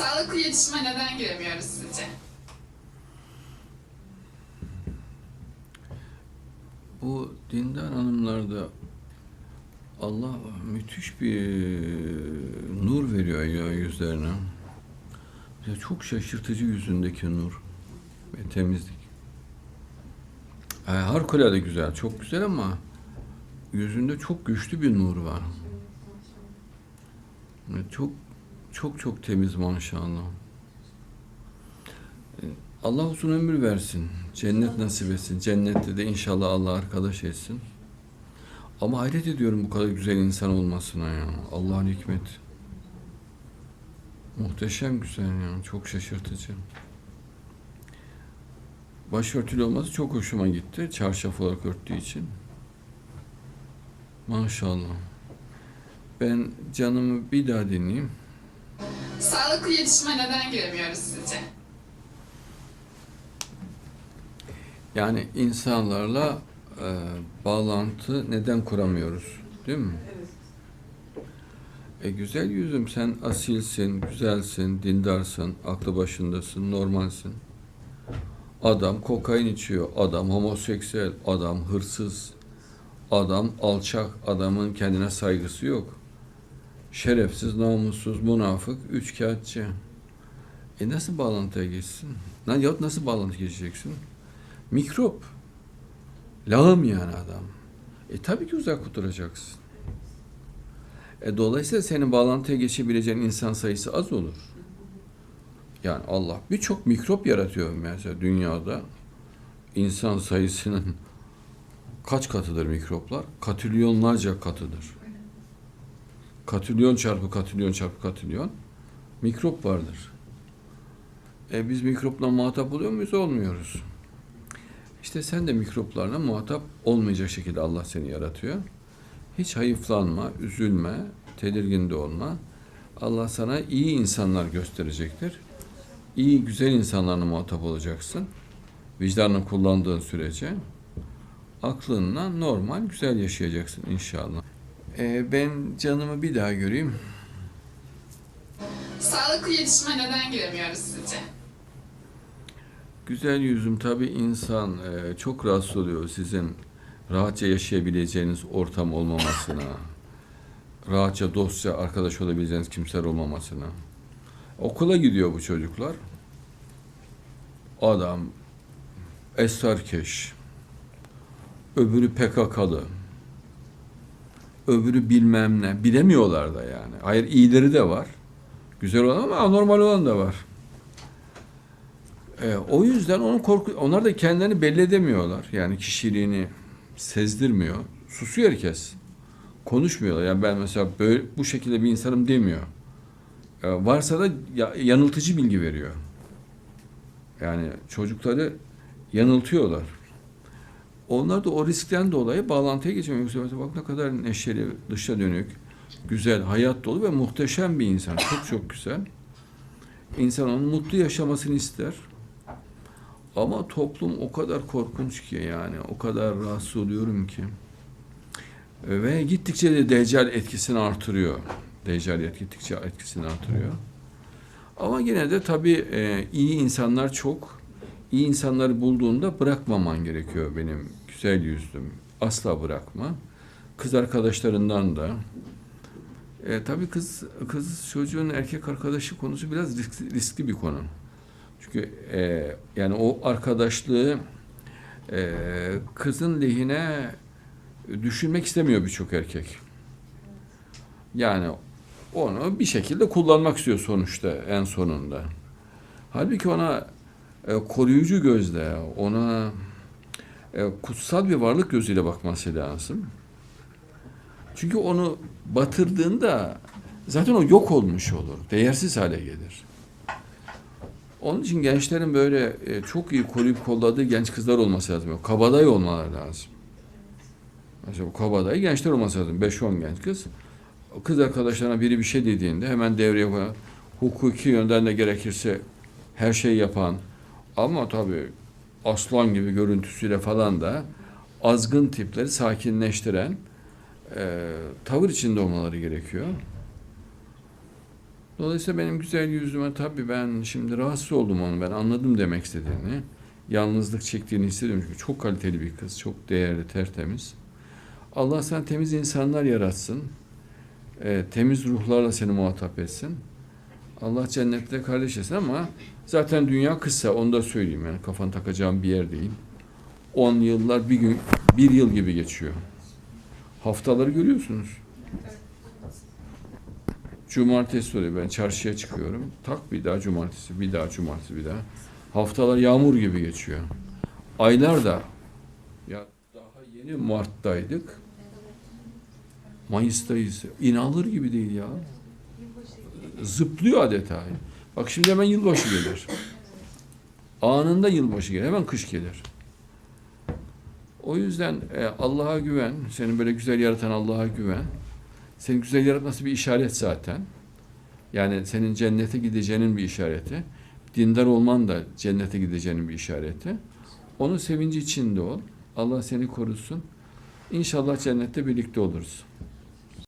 Sağlıklı iletişime neden giremiyoruz sizce? Bu dindar hanımlarda Allah müthiş bir nur veriyor ya yüzlerine. Ya çok şaşırtıcı yüzündeki nur ve temizlik. Yani harikulade güzel, çok güzel ama yüzünde çok güçlü bir nur var. Ve Çok çok çok temiz maşallah. Ee, Allah uzun ömür versin. Cennet nasip etsin. Cennette de inşallah Allah arkadaş etsin. Ama hayret ediyorum bu kadar güzel insan olmasına ya. Allah'ın hikmeti. Muhteşem güzel ya. Çok şaşırtıcı. Başörtülü olması çok hoşuma gitti. Çarşaf olarak örttüğü için. Maşallah. Ben canımı bir daha dinleyeyim. Sağlıklı iletişime neden giremiyoruz sizce? Yani insanlarla e, bağlantı neden kuramıyoruz? Değil mi? E güzel yüzüm sen asilsin, güzelsin, dindarsın, aklı başındasın, normalsin. Adam kokain içiyor, adam homoseksüel, adam hırsız, adam alçak, adamın kendine saygısı yok. Şerefsiz, namussuz, münafık, üçkağıtçı. E nasıl bağlantıya geçsin? Lan yahut nasıl bağlantı geçeceksin? Mikrop. Lağım yani adam. E tabii ki uzak duracaksın. E dolayısıyla senin bağlantıya geçebileceğin insan sayısı az olur. Yani Allah birçok mikrop yaratıyor mesela dünyada. İnsan sayısının kaç katıdır mikroplar? Katrilyonlarca katıdır. Katrilyon çarpı katrilyon çarpı katrilyon mikrop vardır. E biz mikropla muhatap oluyor muyuz? Olmuyoruz. İşte sen de mikroplarla muhatap olmayacak şekilde Allah seni yaratıyor. Hiç hayıflanma, üzülme, tedirgin de olma. Allah sana iyi insanlar gösterecektir. İyi, güzel insanlarla muhatap olacaksın. Vicdanını kullandığın sürece aklınla normal, güzel yaşayacaksın inşallah. Ee, ben canımı bir daha göreyim. Sağlıklı iletişime neden giremiyoruz sizce? Güzel yüzüm tabii insan e, çok rahatsız oluyor sizin rahatça yaşayabileceğiniz ortam olmamasına, rahatça dostça arkadaş olabileceğiniz kimseler olmamasına. Okula gidiyor bu çocuklar. Adam esrarkeş, öbürü PKK'lı, öbürü bilmem ne, bilemiyorlar da yani. Hayır iyileri de var, güzel olan ama anormal olan da var. E, o yüzden onun korku, onlar da kendilerini belli edemiyorlar. Yani kişiliğini sezdirmiyor. Susuyor herkes. Konuşmuyorlar. Yani ben mesela böyle bu şekilde bir insanım demiyor. E, varsa da ya- yanıltıcı bilgi veriyor. Yani çocukları yanıltıyorlar. Onlar da o riskten dolayı bağlantıya geçemiyor. Mesela bak ne kadar neşeli, dışa dönük, güzel, hayat dolu ve muhteşem bir insan. Çok çok güzel. İnsan onun mutlu yaşamasını ister. Ama toplum o kadar korkunç ki yani o kadar rahatsız oluyorum ki. Ve gittikçe de deccal etkisini artırıyor. Deccaliyet gittikçe etkisini artırıyor. Ama yine de tabii e, iyi insanlar çok. İyi insanları bulduğunda bırakmaman gerekiyor benim güzel yüzlüm. Asla bırakma. Kız arkadaşlarından da. E, tabii kız kız çocuğun erkek arkadaşı konusu biraz riskli, riskli bir konu. Çünkü e, yani o arkadaşlığı e, kızın lehine düşünmek istemiyor birçok erkek. Yani onu bir şekilde kullanmak istiyor sonuçta en sonunda. Halbuki ona e, koruyucu gözle, ona kutsal bir varlık gözüyle bakması lazım. Çünkü onu batırdığında zaten o yok olmuş olur, değersiz hale gelir. Onun için gençlerin böyle e, çok iyi koruyup kolladığı genç kızlar olması lazım. Kabadayı olmaları lazım. Mesela bu kabadayı gençler olması lazım. 5-10 genç kız. Kız arkadaşlarına biri bir şey dediğinde hemen devreye koyan, hukuki yönden de gerekirse her şeyi yapan ama tabii aslan gibi görüntüsüyle falan da azgın tipleri sakinleştiren e, tavır içinde olmaları gerekiyor. Dolayısıyla benim güzel yüzüme tabii ben şimdi rahatsız oldum onu ben anladım demek istediğini. Yalnızlık çektiğini hissediyorum çünkü çok kaliteli bir kız, çok değerli, tertemiz. Allah sana temiz insanlar yaratsın. Ee, temiz ruhlarla seni muhatap etsin. Allah cennette kardeş ama zaten dünya kısa onu da söyleyeyim yani kafan takacağım bir yer değil. 10 yıllar bir gün, bir yıl gibi geçiyor. Haftaları görüyorsunuz. Cumartesi oluyor ben çarşıya çıkıyorum. Tak bir daha cumartesi, bir daha cumartesi, bir daha. Haftalar yağmur gibi geçiyor. Aylar da ya daha yeni Mart'taydık. Mayıs'tayız. İnanılır gibi değil ya. Zıplıyor adeta. Bak şimdi hemen yılbaşı gelir. Anında yılbaşı gelir. Hemen kış gelir. O yüzden e, Allah'a güven. Seni böyle güzel yaratan Allah'a güven. Seni güzel yaratması bir işaret zaten. Yani senin cennete gideceğinin bir işareti. Dindar olman da cennete gideceğinin bir işareti. Onun sevinci içinde ol. Allah seni korusun. İnşallah cennette birlikte oluruz.